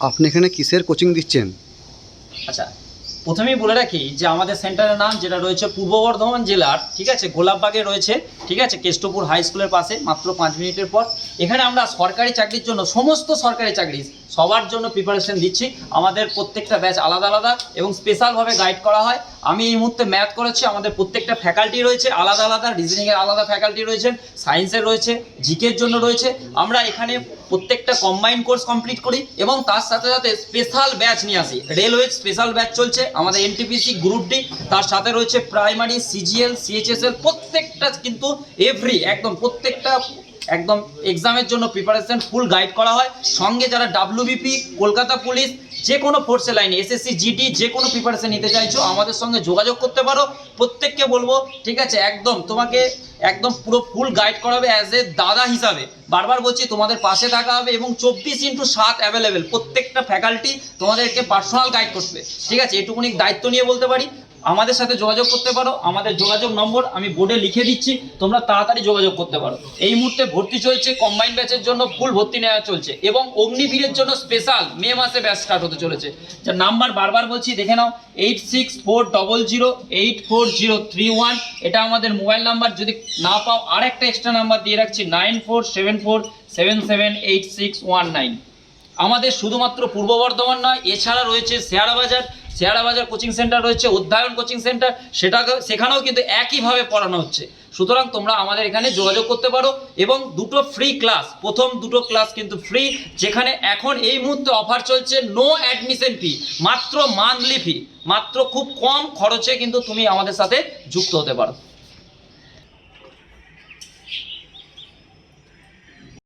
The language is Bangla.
আপনি এখানে কিসের কোচিং দিচ্ছেন? আচ্ছা প্রথমেই বলে রাখি যে আমাদের সেন্টারের নাম যেটা রয়েছে পূর্ব বর্ধমান জেলার, ঠিক আছে, গোলাপবাগে রয়েছে, ঠিক আছে, কেষ্টপুর হাই স্কুলের পাশে, মাত্র পাঁচ মিনিটের পর। এখানে আমরা সরকারি চাকরির জন্য, সমস্ত সরকারি চাকরি সবার জন্য প্রিপারেশন দিচ্ছি। আমাদের প্রত্যেকটা ব্যাচ আলাদা আলাদা এবং স্পেশালভাবে গাইড করা হয়। আমি এই মুহূর্তে ম্যাথ করেছি আমাদের প্রত্যেকটা ফ্যাকাল্টি রয়েছে, আলাদা আলাদা রিজনিংয়ের আলাদা ফ্যাকাল্টি রয়েছেন সায়েন্সের রয়েছে জিকের জন্য রয়েছে। আমরা এখানে প্রত্যেকটা কম্বাইন কোর্স কমপ্লিট করি এবং তার সাথে সাথে স্পেশাল ব্যাচ নিয়ে আসি। রেলওয়ে স্পেশাল ব্যাচ চলছে, আমাদের এনটিপিসি গ্রুপ ডি তার সাথে রয়েছে প্রাইমারি সিজিএল সিএইচএসএল প্রত্যেকটা কিন্তু এভরি একদম প্রত্যেকটা একদম এক্সামের জন্য প্রিপারেশন ফুল গাইড করা হয়। সঙ্গে যারা ডাব্লিউবিপি কলকাতা পুলিশ, যে কোনো ফোর্সে লাইনে এসএসসি জিডি যে কোনো প্রিপারেশন নিতে চাইছো, আমাদের সঙ্গে যোগাযোগ করতে পারো। প্রত্যেককে বলব, ঠিক আছে, একদম তোমাকে একদম পুরো ফুল গাইড করাবে অ্যাজ এ দাদা হিসাবে। বারবার বলছি, তোমাদের পাশে থাকা হবে এবং চব্বিশ ইন্টু সাত অ্যাভেলেবেল প্রত্যেকটা ফ্যাকাল্টি তোমাদেরকে পার্সোনাল গাইড করবে। ঠিক আছে, এটুকুনি দায়িত্ব নিয়ে বলতে পারি। আমাদের সাথে যোগাযোগ করতে পারো, আমাদের যোগাযোগ নম্বর আমি বোর্ডে লিখে দিচ্ছি, তোমরা তাড়াতাড়ি যোগাযোগ করতে পারো। এই মুহূর্তে ভর্তি চলছে কম্বাইন ব্যাচের জন্য ফুল ভর্তি নেওয়া চলছে এবং অগ্নিবীরের জন্য স্পেশাল মে মাসে ব্যাচ স্টার্ট হতে চলেছে। যার নাম্বার বারবার বলছি, দেখে নাও eight six four double zero eight four zero three one এটা আমাদের মোবাইল নাম্বার যদি না পাও আর একটা এক্সট্রা নাম্বার দিয়ে রাখছি nine four seven four seven seven eight six one nine আমাদের শুধুমাত্র পূর্ব বর্ধমান নয়, এছাড়া রয়েছে শেয়ারা বাজার শেয়ারা বাজার কোচিং সেন্টার রয়েছে অধ্যায়ন কোচিং সেন্টার, সেটাকে, সেখানেও কিন্তু একইভাবে পড়ানো হচ্ছে। সুতরাং তোমরা আমাদের এখানে যোগাযোগ করতে পারো এবং দুটো ফ্রি ক্লাস প্রথম দুটো ক্লাস কিন্তু ফ্রি যেখানে এখন এই মুহূর্তে অফার চলছে নো অ্যাডমিশন ফি মাত্র মান্থলি ফি মাত্র খুব কম খরচে কিন্তু তুমি আমাদের সাথে যুক্ত হতে পারো।